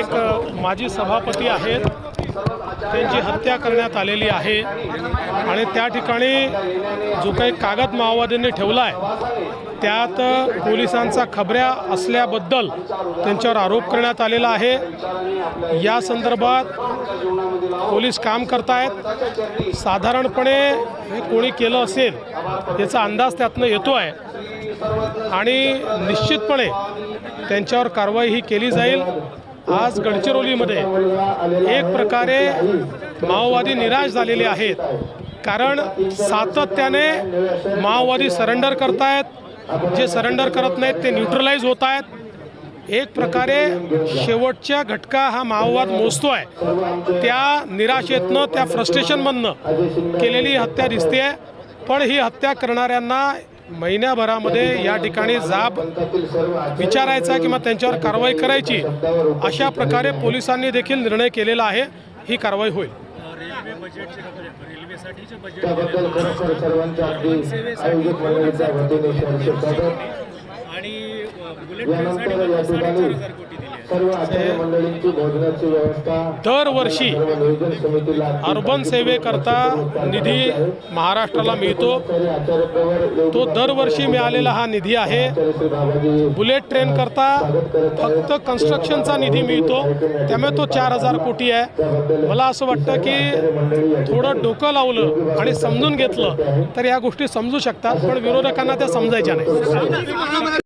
एक माजी सभापती आहेत. त्यांची हत्या करण्यात आलेली आहे. आणि त्या ठिकाणी जो काही कागद माओवाद्यांनी ठेवला आहे त्यात पोलिसांचा खबऱ्या असल्याबद्दल त्यांच्यावर आरोप करण्यात आलेला आहे. या संदर्भात पोलीस काम करतायत. साधारणपणे हे कोणी केलं असेल याचा अंदाज त्यातनं येतो आहे आणि निश्चितपणे त्यांच्यावर कारवाई ही केली जाईल. आज गडचिरोलीमध्ये एक प्रकारे माओवादी निराश झालेले आहेत. कारण सातत्याने माओवादी सरेंडर करतायत. जे सरेंडर करत नाहीत ते न्यूट्रलाइज होत आहेत एक प्रकारे शेवटच्या घटका हा माओवाद मोजतो आहे त्या निराशेतनं त्या फ्रस्ट्रेशनमधनं केलेली हत्या दिसते पण ही हत्या करणाऱ्यांना महिन्याभरामध्ये या ठिकाणी जाब विचारायचा किंवा त्यांच्यावर कारवाई करायची अशा प्रकारे पोलिसांनी देखील निर्णय केलेला आहे. ही कारवाई होईल. सहर्ष स्वागत आणि दरवर्षी अर्बन सेवेकरता निधी महाराष्ट्राला मिळतो. तो दरवर्षी मिळालेला हा निधी आहे. बुलेट ट्रेन करता फक्त कन्स्ट्रक्शनचा निधी मिळतो. त्यामुळे तो चार हजार कोटी आहे. मला असं वाटतं की थोडं डोकं लावलं आणि समजून घेतलं तर या गोष्टी समजू शकतात पण विरोधकांना त्या समजायच्या नाही.